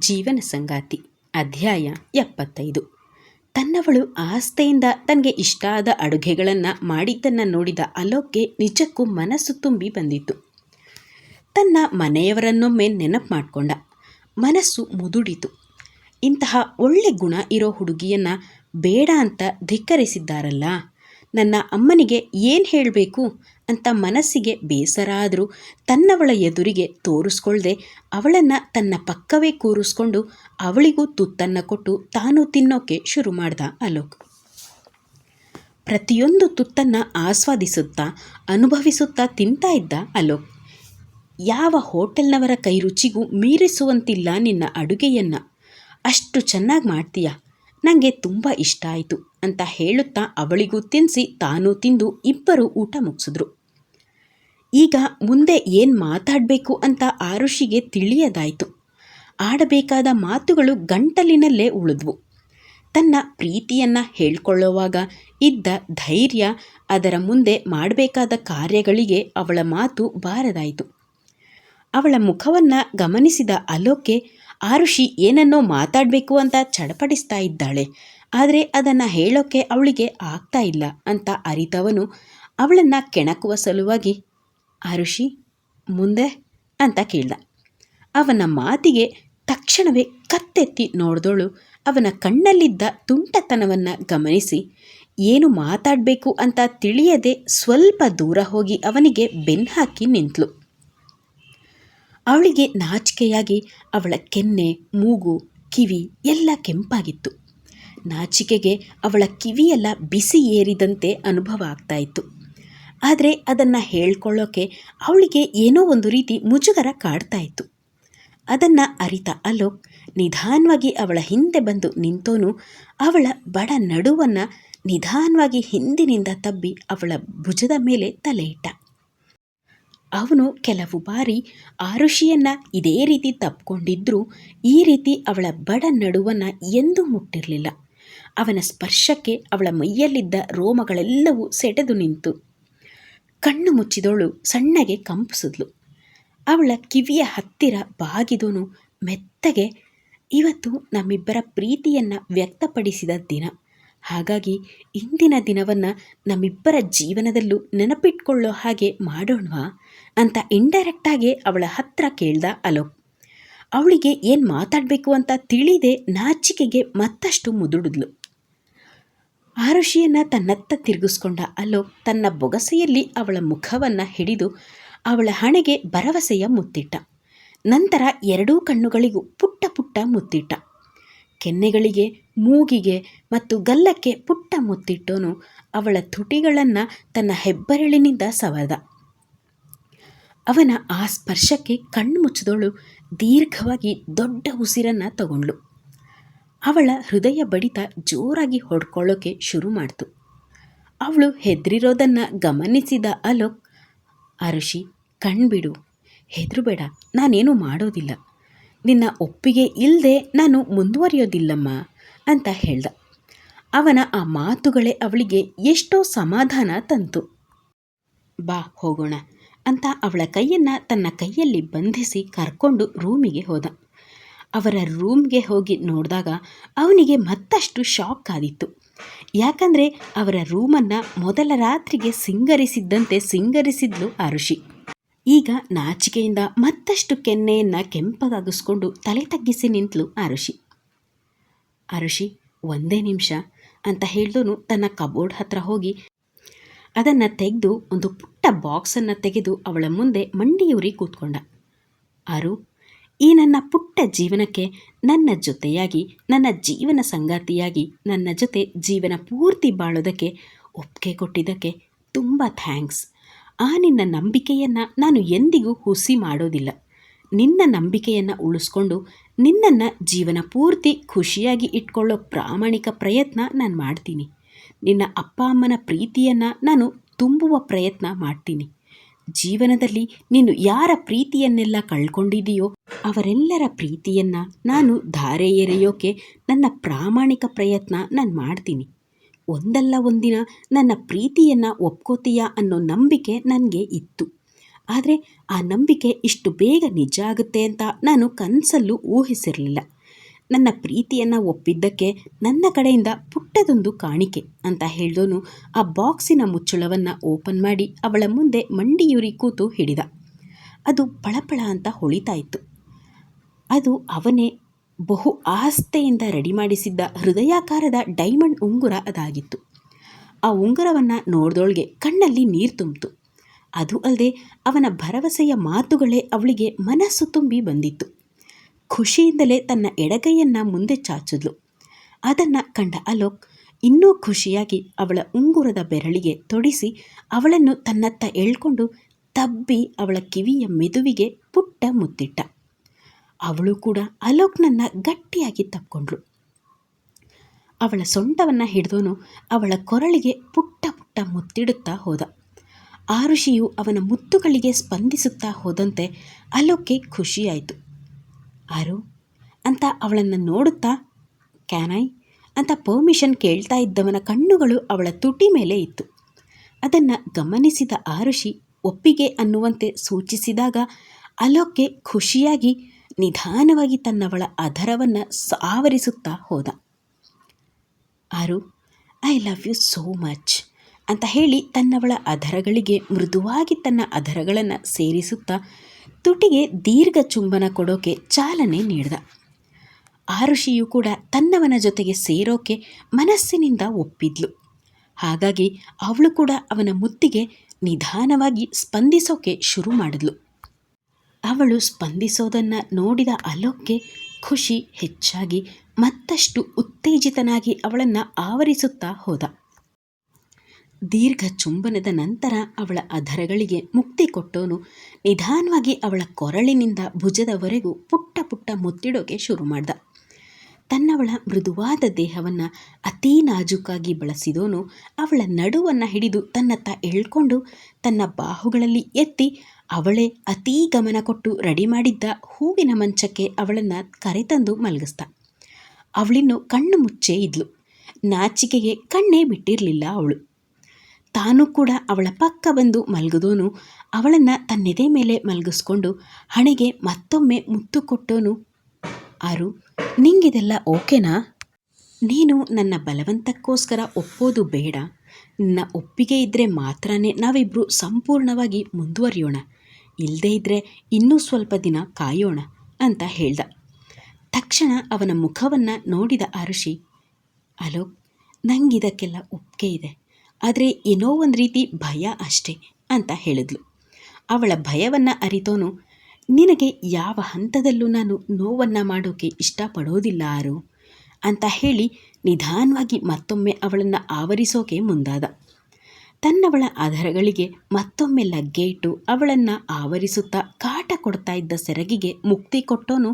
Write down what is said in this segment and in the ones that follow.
ಜೀವನ ಸಂಗಾತಿ. ಅಧ್ಯಾಯ ಎಪ್ಪತ್ತೈದು. ತನ್ನವಳು ಆಸ್ತೆಯಿಂದ ತನಗೆ ಇಷ್ಟ ಆದ ಅಡುಗೆಗಳನ್ನು ಮಾಡಿದ್ದನ್ನು ನೋಡಿದ ಅಲೋಕ್ಗೆ ನಿಜಕ್ಕೂ ಮನಸ್ಸು ತುಂಬಿ ಬಂದಿತ್ತು. ತನ್ನ ಮನೆಯವರನ್ನೊಮ್ಮೆ ನೆನಪು ಮಾಡಿಕೊಂಡ. ಮನಸ್ಸು ಮುದುಡಿತು. ಇಂತಹ ಒಳ್ಳೆ ಗುಣ ಇರೋ ಹುಡುಗಿಯನ್ನು ಬೇಡ ಅಂತ ಧಿಕ್ಕರಿಸಿದ್ದಾರಲ್ಲ. ನನ್ನ ಅಮ್ಮನಿಗೆ ಏನು ಹೇಳಬೇಕು? ಅಂತ ಮನಸ್ಸಿಗೆ ಬೇಸರ ಆದರೂ ತನ್ನವಳ ಎದುರಿಗೆ ತೋರಿಸ್ಕೊಳ್ದೆ ಅವಳನ್ನು ತನ್ನ ಪಕ್ಕವೇ ಕೂರಿಸ್ಕೊಂಡು ಅವಳಿಗೂ ತುತ್ತನ್ನು ಕೊಟ್ಟು ತಾನು ತಿನ್ನೋಕೆ ಶುರು ಮಾಡ್ದ ಅಲೋಕ್. ಪ್ರತಿಯೊಂದು ತುತ್ತನ್ನು ಆಸ್ವಾದಿಸುತ್ತಾ ಅನುಭವಿಸುತ್ತಾ ತಿಂತಾ ಇದ್ದ ಅಲೋಕ್. ಯಾವ ಹೋಟೆಲ್ನವರ ಕೈ ರುಚಿಗೂ ಮೀರಿಸುವಂತಿಲ್ಲ ನಿನ್ನ ಅಡುಗೆಯನ್ನು. ಅಷ್ಟು ಚೆನ್ನಾಗಿ ಮಾಡ್ತೀಯ. ನನಗೆ ತುಂಬ ಇಷ್ಟ ಆಯಿತು ಅಂತ ಹೇಳುತ್ತಾ ಅವಳಿಗೂ ತಿನ್ನಿಸಿ ತಾನೂ ತಿಂದು ಇಬ್ಬರು ಊಟ ಮುಗಿಸಿದ್ರು. ಈಗ ಮುಂದೆ ಏನು ಮಾತಾಡಬೇಕು ಅಂತ ಆರುಷಿಗೆ ತಿಳಿಯದಾಯಿತು. ಆಡಬೇಕಾದ ಮಾತುಗಳು ಗಂಟಲಿನಲ್ಲೇ ಉಳಿದ್ವು. ತನ್ನ ಪ್ರೀತಿಯನ್ನು ಹೇಳ್ಕೊಳ್ಳುವಾಗ ಇದ್ದ ಧೈರ್ಯ ಅದರ ಮುಂದೆ ಮಾಡಬೇಕಾದ ಕಾರ್ಯಗಳಿಗೆ ಅವಳ ಮಾತು ಬಾರದಾಯಿತು. ಅವಳ ಮುಖವನ್ನು ಗಮನಿಸಿದ ಅಲೋಕೆ, ಆರುಷಿ ಏನನ್ನೋ ಮಾತಾಡಬೇಕು ಅಂತ ಚಡಪಡಿಸ್ತಾ ಇದ್ದಾಳೆ. ಆದರೆ ಅದನ್ನು ಹೇಳೋಕ್ಕೆ ಅವಳಿಗೆ ಆಗ್ತಾ ಇಲ್ಲ ಅಂತ ಅರಿತವನು ಅವಳನ್ನು ಕೆಣಕುವ ಸಲುವಾಗಿ ಆರುಷಿ ಮುಂದೆ ಅಂತ ಕೇಳ್ದ. ಅವನ ಮಾತಿಗೆ ತಕ್ಷಣವೇ ಕತ್ತೆತ್ತಿ ನೋಡಿದವಳು ಅವನ ಕಣ್ಣಲ್ಲಿದ್ದ ತುಂಟತನವನ್ನು ಗಮನಿಸಿ, ಏನು ಮಾತಾಡಬೇಕು ಅಂತ ತಿಳಿಯದೆ ಸ್ವಲ್ಪ ದೂರ ಹೋಗಿ ಅವನಿಗೆ ಬೆನ್ನು ಹಾಕಿ ನಿಂತಳು ಅವಳಿಗೆ ನಾಚಿಕೆಯಾಗಿ ಅವಳ ಕೆನ್ನೆ, ಮೂಗು, ಕಿವಿ ಎಲ್ಲ ಕೆಂಪಾಗಿತ್ತು. ನಾಚಿಕೆಗೆ ಅವಳ ಕಿವಿಯೆಲ್ಲ ಬಿಸಿ ಏರಿದಂತೆ ಅನುಭವ ಆಗ್ತಾ ಇತ್ತು. ಆದರೆ ಅದನ್ನು ಹೇಳ್ಕೊಳ್ಳೋಕೆ ಅವಳಿಗೆ ಏನೋ ಒಂದು ರೀತಿ ಮುಜುಗರ ಕಾಡ್ತಾ ಇತ್ತು. ಅದನ್ನು ಅರಿತ ಅಲೋಕ್ ನಿಧಾನವಾಗಿ ಅವಳ ಹಿಂದೆ ಬಂದು ನಿಂತೋನು ಅವಳ ಬಡ ನಡುವನ್ನು ನಿಧಾನವಾಗಿ ಹಿಂದಿನಿಂದ ತಬ್ಬಿ ಅವಳ ಭುಜದ ಮೇಲೆ ತಲೆ ಇಟ್ಟ. ಅವನು ಕೆಲವು ಬಾರಿ ಆರುಷಿಯನ್ನು ಇದೇ ರೀತಿ ತಪ್ಪಿಕೊಂಡಿದ್ದರೂ ಈ ರೀತಿ ಅವಳ ಬಡ ನಡುವನ್ನು ಎಂದೂ ಮುಟ್ಟಿರಲಿಲ್ಲ. ಅವನ ಸ್ಪರ್ಶಕ್ಕೆ ಅವಳ ಮೈಯಲ್ಲಿದ್ದ ರೋಮಗಳೆಲ್ಲವೂ ಸೆಟೆದು ನಿಂತು. ಕಣ್ಣು ಮುಚ್ಚಿದವಳು ಸಣ್ಣಗೆ ಕಂಪಿಸಿದ್ಲು. ಅವಳ ಕಿವಿಯ ಹತ್ತಿರ ಬಾಗಿದೋನು ಮೆತ್ತಗೆ ಇವತ್ತು ನಮ್ಮಿಬ್ಬರ ಪ್ರೀತಿಯನ್ನು ವ್ಯಕ್ತಪಡಿಸಿದ ದಿನ. ಹಾಗಾಗಿ ಇಂದಿನ ದಿನವನ್ನು ನಮ್ಮಿಬ್ಬರ ಜೀವನದಲ್ಲೂ ನೆನಪಿಟ್ಕೊಳ್ಳೋ ಹಾಗೆ ಮಾಡೋಣವಾ ಅಂತ ಇಂಡೈರೆಕ್ಟಾಗಿ ಅವಳ ಹತ್ರ ಕೇಳ್ದ ಅಲೋಕ್. ಅವಳಿಗೆ ಏನು ಮಾತಾಡಬೇಕು ಅಂತ ತಿಳಿದೇ ನಾಚಿಕೆಗೆ ಮತ್ತಷ್ಟು ಮುದುಡಿದ್ಲು. ಆರುಷಿಯನ್ನು ತನ್ನತ್ತ ತಿರುಗಿಸ್ಕೊಂಡ ಅಲೋಕ್ ತನ್ನ ಬೊಗಸೆಯಲ್ಲಿ ಅವಳ ಮುಖವನ್ನು ಹಿಡಿದು ಅವಳ ಹಣೆಗೆ ಭರವಸೆಯ ಮುತ್ತಿಟ್ಟ. ನಂತರ ಎರಡೂ ಕಣ್ಣುಗಳಿಗೂ ಪುಟ್ಟ ಪುಟ್ಟ ಮುತ್ತಿಟ್ಟ. ಕೆನ್ನೆಗಳಿಗೆ, ಮೂಗಿಗೆ ಮತ್ತು ಗಲ್ಲಕ್ಕೆ ಪುಟ್ಟ ಮುತ್ತಿಟ್ಟೋನು ಅವಳ ತುಟಿಗಳನ್ನು ತನ್ನ ಹೆಬ್ಬೆರಳಿನಿಂದ ಸವರ್ದ. ಅವನ ಆ ಸ್ಪರ್ಶಕ್ಕೆ ಕಣ್ಣು ಮುಚ್ಚಿದವಳು ದೀರ್ಘವಾಗಿ ದೊಡ್ಡ ಉಸಿರನ್ನು ತಗೊಂಡ್ಳು. ಅವಳ ಹೃದಯ ಬಡಿತ ಜೋರಾಗಿ ಹೊಡ್ಕೊಳ್ಳೋಕೆ ಶುರು ಮಾಡ್ತು. ಅವಳು ಹೆದರಿರೋದನ್ನು ಗಮನಿಸಿದ ಅಲೋಕ್ ಅರುಷಿ ಕಣ್ಬಿಡು. ಹೆದರುಬೇಡ, ನಾನೇನು ಮಾಡೋದಿಲ್ಲ. ನಿನ್ನ ಒಪ್ಪಿಗೆ ಇಲ್ಲದೆ ನಾನು ಮುಂದುವರಿಯೋದಿಲ್ಲಮ್ಮ ಅಂತ ಹೇಳ್ದ. ಅವನ ಆ ಮಾತುಗಳೇ ಅವಳಿಗೆ ಎಷ್ಟೋ ಸಮಾಧಾನ ತಂತು. ಬಾ, ಹೋಗೋಣ ಅಂತ ಅವಳ ಕೈಯನ್ನು ತನ್ನ ಕೈಯಲ್ಲಿ ಬಂಧಿಸಿ ಕರ್ಕೊಂಡು ರೂಮಿಗೆ ಹೋದ. ಅವರ ರೂಮ್ಗೆ ಹೋಗಿ ನೋಡಿದಾಗ ಅವನಿಗೆ ಮತ್ತಷ್ಟು ಶಾಕ್ ಆದಿತ್ತು ಯಾಕಂದರೆ ಅವರ ರೂಮನ್ನು ಮೊದಲ ರಾತ್ರಿಗೆ ಸಿಂಗರಿಸಿದ್ದಂತೆ ಸಿಂಗರಿಸಿದ್ಲು ಅರುಷಿ. ಈಗ ನಾಚಿಕೆಯಿಂದ ಮತ್ತಷ್ಟು ಕೆನ್ನೆಯನ್ನು ಕೆಂಪಗಾಗಿಸ್ಕೊಂಡು ತಲೆ ತಗ್ಗಿಸಿ ನಿಂತಳು ಅರುಷಿ. ಅರುಷಿ, ಒಂದೇ ನಿಮಿಷ, ಅಂತ ಹೇಳಿದನು ತನ್ನ ಕಬೋರ್ಡ್ ಹತ್ರ ಹೋಗಿ. ಅದನ್ನು ತೆಗೆದು ಒಂದು ಪುಟ್ಟ ಬಾಕ್ಸನ್ನು ತೆಗೆದು ಅವಳ ಮುಂದೆ ಮಂಡಿಯೂರಿ ಕೂತ್ಕೊಂಡ. ಅರು ಈ ನನ್ನ ಪುಟ್ಟ ಜೀವನಕ್ಕೆ ನನ್ನ ಜೊತೆಯಾಗಿ, ನನ್ನ ಜೀವನ ಸಂಗಾತಿಯಾಗಿ, ನನ್ನ ಜೊತೆ ಜೀವನ ಪೂರ್ತಿ ಬಾಳೋದಕ್ಕೆ, ಒಪ್ಪಿಗೆ ಕೊಟ್ಟಿದ್ದಕ್ಕೆ ತುಂಬ ಥ್ಯಾಂಕ್ಸ್. ಆ ನಿನ್ನ ನಂಬಿಕೆಯನ್ನು ನಾನು ಎಂದಿಗೂ ಹುಸಿ ಮಾಡೋದಿಲ್ಲ. ನಿನ್ನ ನಂಬಿಕೆಯನ್ನು ಉಳಿಸ್ಕೊಂಡು, ನಿನ್ನನ್ನು ಜೀವನ ಪೂರ್ತಿ ಖುಷಿಯಾಗಿ ಇಟ್ಕೊಳ್ಳೋ ಪ್ರಾಮಾಣಿಕ ಪ್ರಯತ್ನ ನಾನು ಮಾಡ್ತೀನಿ. ನಿನ್ನ ಅಪ್ಪ ಅಮ್ಮನ ಪ್ರೀತಿಯನ್ನು ನಾನು ತುಂಬುವ ಪ್ರಯತ್ನ ಮಾಡ್ತೀನಿ. ಜೀವನದಲ್ಲಿ ನೀನು ಯಾರ ಪ್ರೀತಿಯನ್ನೆಲ್ಲ ಕಳ್ಕೊಂಡಿದೆಯೋ ಅವರೆಲ್ಲರ ಪ್ರೀತಿಯನ್ನ ನಾನು ಧಾರೆ ಎರೆಯೋಕೆ ನನ್ನ ಪ್ರಾಮಾಣಿಕ ಪ್ರಯತ್ನ ನಾನು ಮಾಡ್ತೀನಿ. ಒಂದಲ್ಲ ಒಂದಿನ ನನ್ನ ಪ್ರೀತಿಯನ್ನು ಒಪ್ಕೋತೀಯಾ ಅನ್ನೋ ನಂಬಿಕೆ ನನಗೆ ಇತ್ತು. ಆದರೆ ಆ ನಂಬಿಕೆ ಇಷ್ಟು ಬೇಗ ನಿಜ ಆಗುತ್ತೆ ಅಂತ ನಾನು ಕನಸಲ್ಲೂ ಊಹಿಸಿರಲಿಲ್ಲ. ನನ್ನ ಪ್ರೀತಿಯನ್ನು ಒಪ್ಪಿದ್ದಕ್ಕೆ ನನ್ನ ಕಡೆಯಿಂದ ಪುಟ್ಟದೊಂದು ಕಾಣಿಕೆ ಅಂತ ಹೇಳ್ದೋನು ಆ ಬಾಕ್ಸಿನ ಮುಚ್ಚಳವನ್ನು ಓಪನ್ ಮಾಡಿ ಅವಳ ಮುಂದೆ ಮಂಡಿಯೂರಿ ಕೂತು ಹಿಡಿದ. ಅದು ಪಳಪಳ ಅಂತ ಹೊಳಿತಾ ಇತ್ತು. ಅದು ಅವನೇ ಬಹು ಆಸ್ತೆಯಿಂದ ರೆಡಿ ಮಾಡಿಸಿದ್ದ ಹೃದಯಾಕಾರದ ಡೈಮಂಡ್ ಉಂಗುರ ಅದಾಗಿತ್ತು. ಆ ಉಂಗುರವನ್ನು ನೋಡ್ದೊಳಗೆ ಕಣ್ಣಲ್ಲಿ ನೀರು ತುಂಬಿತು. ಅದು ಅಲ್ಲದೆ ಅವನ ಭರವಸೆಯ ಮಾತುಗಳೇ ಅವಳಿಗೆ ಮನಸ್ಸು ತುಂಬಿ ಬಂದಿತ್ತು. ಖುಷಿಯಿಂದಲೇ ತನ್ನ ಎಡಗೈಯನ್ನು ಮುಂದೆ ಚಾಚಿದ್ಲು. ಅದನ್ನು ಕಂಡ ಅಲೋಕ್ ಇನ್ನೂ ಖುಷಿಯಾಗಿ ಅವಳ ಉಂಗುರದ ಬೆರಳಿಗೆ ತೊಡಿಸಿ ಅವಳನ್ನು ತನ್ನತ್ತ ಎಳ್ಕೊಂಡು ತಬ್ಬಿ ಅವಳ ಕಿವಿಯ ಮೆದುವಿಗೆ ಪುಟ್ಟ ಮುತ್ತಿಟ್ಟ. ಅವಳು ಕೂಡ ಅಲೋಕ್ನನ್ನು ಗಟ್ಟಿಯಾಗಿ ತಪ್ಕೊಂಡ್ಳು. ಅವಳ ಸೊಂಟವನ್ನು ಹಿಡಿದೋನು ಅವಳ ಕೊರಳಿಗೆ ಪುಟ್ಟ ಪುಟ್ಟ ಮುತ್ತಿಡುತ್ತಾ ಹೋದ. ಆರುಷಿಯು ಅವನ ಮುತ್ತುಗಳಿಗೆ ಸ್ಪಂದಿಸುತ್ತಾ ಹೋದಂತೆ ಅಲೋಕ್ಗೆ ಖುಷಿಯಾಯಿತು. ಆರು, ಅಂತ ಅವಳನ್ನು ನೋಡುತ್ತಾ ಕ್ಯಾನೈ ಅಂತ ಪರ್ಮಿಷನ್ ಕೇಳ್ತಾ ಇದ್ದವನ ಕಣ್ಣುಗಳು ಅವಳ ತುಟಿ ಮೇಲೆ ಇತ್ತು. ಅದನ್ನು ಗಮನಿಸಿದ ಆರುಷಿ ಒಪ್ಪಿಗೆ ಅನ್ನುವಂತೆ ಸೂಚಿಸಿದಾಗ ಅಲೋಕ್ಗೆ ಖುಷಿಯಾಗಿ ನಿಧಾನವಾಗಿ ತನ್ನವಳ ಅಧರವನ್ನು ಸಾವರಿಸುತ್ತಾ ಹೋದ. ಆರು I love you so much ಅಂತ ಹೇಳಿ ತನ್ನವಳ ಅಧರಗಳಿಗೆ ಮೃದುವಾಗಿ ತನ್ನ ಅಧರಗಳನ್ನು ಸೇರಿಸುತ್ತಾ ತುಟಿಗೆ ದೀರ್ಘ ಚುಂಬನ ಕೊಡೋಕೆ ಚಾಲನೆ ನೀಡಿದ. ಆರುಷಿಯು ಕೂಡ ತನ್ನವನ ಜೊತೆಗೆ ಸೇರೋಕೆ ಮನಸ್ಸಿನಿಂದ ಒಪ್ಪಿದ್ಲು. ಹಾಗಾಗಿ ಅವಳು ಕೂಡ ಅವನ ಮುತ್ತಿಗೆ ನಿಧಾನವಾಗಿ ಸ್ಪಂದಿಸೋಕೆ ಶುರು ಮಾಡಿದ್ಲು. ಅವಳು ಸ್ಪಂದಿಸೋದನ್ನು ನೋಡಿದ ಅಲೋಕ್ಗೆ ಖುಷಿ ಹೆಚ್ಚಾಗಿ ಮತ್ತಷ್ಟು ಉತ್ತೇಜಿತನಾಗಿ ಅವಳನ್ನು ಆವರಿಸುತ್ತಾ ಹೋದ. ದೀರ್ಘ ಚುಂಬನದ ನಂತರ ಅವಳ ಅಧರಗಳಿಗೆ ಮುಕ್ತಿ ಕೊಟ್ಟೋನು. ನಿಧಾನವಾಗಿ ಅವಳ ಕೊರಳಿನಿಂದ ಭುಜದವರೆಗೂ ಪುಟ್ಟ ಪುಟ್ಟ ಮುತ್ತಿಡೋಕೆ ಶುರು ಮಾಡ್ದ. ತನ್ನವಳ ಮೃದುವಾದ ದೇಹವನ್ನು ಅತೀ ನಾಜೂಕಾಗಿ ಬಳಸಿದೋನು. ಅವಳ ನಡುವನ್ನು ಹಿಡಿದು ತನ್ನತ್ತ ಎಳ್ಕೊಂಡು ತನ್ನ ಬಾಹುಗಳಲ್ಲಿ ಎತ್ತಿ ಅವಳೇ ಅತೀ ಗಮನ ಕೊಟ್ಟು ರೆಡಿ ಮಾಡಿದ್ದ ಹೂವಿನ ಮಂಚಕ್ಕೆ ಅವಳನ್ನು ಕರೆತಂದು ಮಲಗಿಸ್ದ. ಅವಳಿನ್ನು ಕಣ್ಣು ಮುಚ್ಚೇ ಇದ್ಲು. ನಾಚಿಕೆಗೆ ಕಣ್ಣೇ ಬಿಟ್ಟಿರಲಿಲ್ಲ ಅವಳು. ತಾನು ಕೂಡ ಅವಳ ಪಕ್ಕ ಬಂದು ಮಲಗಿದೋನು, ಅವಳನ್ನು ತನ್ನೆದೆ ಮೇಲೆ ಮಲಗಿಸ್ಕೊಂಡು ಹಣೆಗೆ ಮತ್ತೊಮ್ಮೆ ಮುತ್ತು ಕೊಟ್ಟೋನು. ಆರು ನಿಂಗಿದೆಲ್ಲ ಓಕೆನಾ? ನೀನು ನನ್ನ ಬಲವಂತಕ್ಕೋಸ್ಕರ ಒಪ್ಪೋದು ಬೇಡ. ನಿನ್ನ ಒಪ್ಪಿಗೆ ಇದ್ದರೆ ಮಾತ್ರನೇ ನಾವಿಬ್ಬರು ಸಂಪೂರ್ಣವಾಗಿ ಮುಂದುವರಿಯೋಣ. ಇಲ್ಲದೇ ಇದ್ದರೆ ಇನ್ನೂ ಸ್ವಲ್ಪ ದಿನ ಕಾಯೋಣ ಅಂತ ಹೇಳ್ದ. ತಕ್ಷಣ ಅವನ ಮುಖವನ್ನು ನೋಡಿದ ಅರುಷಿ ಅಲೋಕ್ ನಂಗಿದಕ್ಕೆಲ್ಲ ಒಪ್ಪಿಗೆ ಇದೆ. ಆದರೆ ಏನೋ ಒಂದು ರೀತಿ ಭಯ ಅಷ್ಟೇ ಅಂತ ಹೇಳಿದ್ಲು. ಅವಳ ಭಯವನ್ನು ಅರಿತೋನು, ನಿನಗೆ ಯಾವ ಹಂತದಲ್ಲೂ ನಾನು ನೋವನ್ನು ಮಾಡೋಕ್ಕೆ ಇಷ್ಟಪಡೋದಿಲ್ಲ ಆರು ಅಂತ ಹೇಳಿ ನಿಧಾನವಾಗಿ ಮತ್ತೊಮ್ಮೆ ಅವಳನ್ನು ಆವರಿಸೋಕೆ ಮುಂದಾದ. ತನ್ನವಳ ಆಧಾರಗಳಿಗೆ ಮತ್ತೊಮ್ಮೆ ಲಗ್ಗೇಟು ಅವಳನ್ನು ಆವರಿಸುತ್ತಾ ಕಾಟ ಕೊಡ್ತಾ ಇದ್ದ ಸೆರಗಿಗೆ ಮುಕ್ತಿ ಕೊಟ್ಟೋನು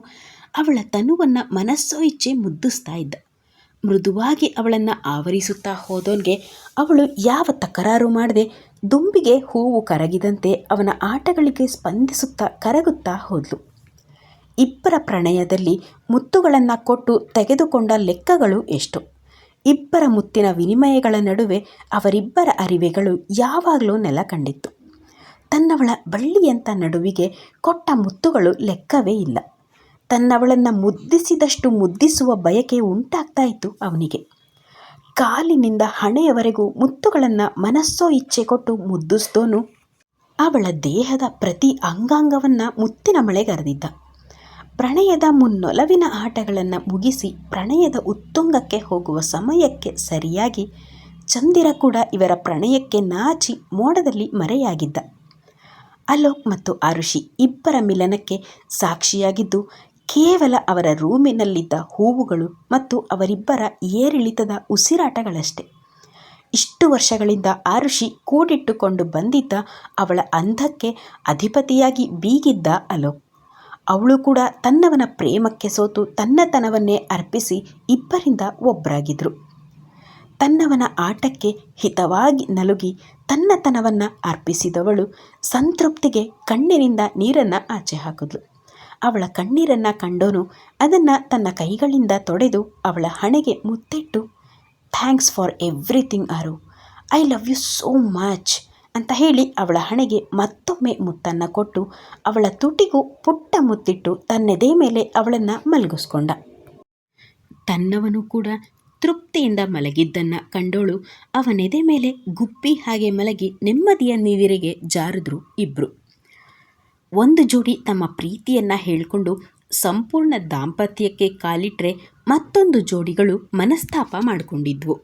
ಅವಳ ತನುವನ್ನು ಮನಸ್ಸೋ ಇಚ್ಛೆ ಮುದ್ದಿಸ್ತಾ ಇದ್ದ. ಮೃದುವಾಗಿ ಅವಳನ್ನು ಆವರಿಸುತ್ತಾ ಹೋದೋನ್ಗೆ ಅವಳು ಯಾವ ತಕರಾರು ಮಾಡದೆ ದುಂಬಿಗೆ ಹೂವು ಕರಗಿದಂತೆ ಅವನ ಆಟಗಳಿಗೆ ಸ್ಪಂದಿಸುತ್ತಾ ಕರಗುತ್ತಾ ಹೋದ್ಲು. ಇಬ್ಬರ ಪ್ರಣಯದಲ್ಲಿ ಮುತ್ತುಗಳನ್ನು ಕೊಟ್ಟು ತೆಗೆದುಕೊಂಡ ಲೆಕ್ಕಗಳು ಎಷ್ಟು? ಇಬ್ಬರ ಮುತ್ತಿನ ವಿನಿಮಯಗಳ ನಡುವೆ ಅವರಿಬ್ಬರ ಅರಿವೆಗಳು ಯಾವಾಗಲೂ ನೆಲ ಕಂಡಿತ್ತು ತನ್ನವಳ ಬಳ್ಳಿಯಂಥ ನಡುವಿಗೆ ಕೊಟ್ಟ ಮುತ್ತುಗಳು ಲೆಕ್ಕವೇ ಇಲ್ಲ. ತನ್ನವಳನ್ನು ಮುದ್ದಿಸಿದಷ್ಟು ಮುದ್ದಿಸುವ ಬಯಕೆ ಉಂಟಾಗ್ತಾ ಇತ್ತು ಅವನಿಗೆ. ಕಾಲಿನಿಂದ ಹಣೆಯವರೆಗೂ ಮುತ್ತುಗಳನ್ನು ಮನಸ್ಸೋ ಇಚ್ಛೆ ಕೊಟ್ಟು ಮುದ್ದಿಸ್ದೋನು ಅವಳ ದೇಹದ ಪ್ರತಿ ಅಂಗಾಂಗವನ್ನು ಮುತ್ತಿನ ಮಳೆಗರೆದಿದ್ದ ಪ್ರಣಯದ ಮುನ್ನೊಲವಿನ ಆಟಗಳನ್ನು ಮುಗಿಸಿ ಪ್ರಣಯದ ಉತ್ತುಂಗಕ್ಕೆ ಹೋಗುವ ಸಮಯಕ್ಕೆ ಸರಿಯಾಗಿ ಚಂದಿರ ಕೂಡ ಇವರ ಪ್ರಣಯಕ್ಕೆ ನಾಚಿ ಮೋಡದಲ್ಲಿ ಮರೆಯಾಗಿದ್ದ. ಅಲೋಕ್ ಮತ್ತು ಆರುಷಿ ಇಬ್ಬರ ಮಿಲನಕ್ಕೆ ಸಾಕ್ಷಿಯಾಗಿದ್ದು ಕೇವಲ ಅವರ ರೂಮಿನಲ್ಲಿದ್ದ ಹೂವುಗಳು ಮತ್ತು ಅವರಿಬ್ಬರ ಏರಿಳಿತದ ಉಸಿರಾಟಗಳಷ್ಟೆ. ಇಷ್ಟು ವರ್ಷಗಳಿಂದ ಆರುಷಿ ಕೂಡಿಟ್ಟುಕೊಂಡು ಬಂದಿದ್ದ ಅವಳ ಅಂಧಕ್ಕೆ ಅಧಿಪತಿಯಾಗಿ ಬೀಗಿದ್ದ ಅಲೋಕ್. ಅವಳು ಕೂಡ ತನ್ನವನ ಪ್ರೇಮಕ್ಕೆ ಸೋತು ತನ್ನತನವನ್ನೇ ಅರ್ಪಿಸಿ ಇಬ್ಬರಿಂದ ಒಬ್ಬರಾಗಿದ್ರು ತನ್ನವನ ಆಟಕ್ಕೆ ಹಿತವಾಗಿ ನಲುಗಿ ತನ್ನತನವನ್ನು ಅರ್ಪಿಸಿದವಳು ಸಂತೃಪ್ತಿಗೆ ಕಣ್ಣಿನಿಂದ ನೀರನ್ನು ಆಚೆ ಹಾಕಿದ್ಳು ಅವಳ ಕಣ್ಣೀರನ್ನು ಕಂಡೋನು ಅದನ್ನು ತನ್ನ ಕೈಗಳಿಂದ ತೊಡೆದು ಅವಳ ಹಣೆಗೆ ಮುತ್ತಿಟ್ಟು ಥ್ಯಾಂಕ್ಸ್ ಫಾರ್ ಎವ್ರಿಥಿಂಗ್ ಆರು I love you so much ಅಂತ ಹೇಳಿ ಅವಳ ಹಣೆಗೆ ಮತ್ತೊಮ್ಮೆ ಮುತ್ತನ್ನು ಕೊಟ್ಟು ಅವಳ ತುಟಿಗೂ ಪುಟ್ಟ ಮುತ್ತಿಟ್ಟು ತನ್ನೆದೆ ಮೇಲೆ ಅವಳನ್ನು ಮಲಗಿಸ್ಕೊಂಡ. ತನ್ನವನು ಕೂಡ ತೃಪ್ತಿಯಿಂದ ಮಲಗಿದ್ದನ್ನು ಕಂಡೋಳು ಅವನೆದೆ ಮೇಲೆ ಗುಬ್ಬಿ ಹಾಗೆ ಮಲಗಿ ನೆಮ್ಮದಿಯ ನೀವಿರಿಗೆ ಜಾರಿದ್ರು ಇಬ್ಬರು ಒಂದು ಜೋಡಿ ತಮ್ಮ ಪ್ರೀತಿಯನ್ನು ಹೇಳಿಕೊಂಡು ಸಂಪೂರ್ಣ ದಾಂಪತ್ಯಕ್ಕೆ ಕಾಲಿಟ್ಟರೆ ಮತ್ತೊಂದು ಜೋಡಿಗಳು ಮನಸ್ತಾಪ ಮಾಡಿಕೊಂಡಿದ್ವು.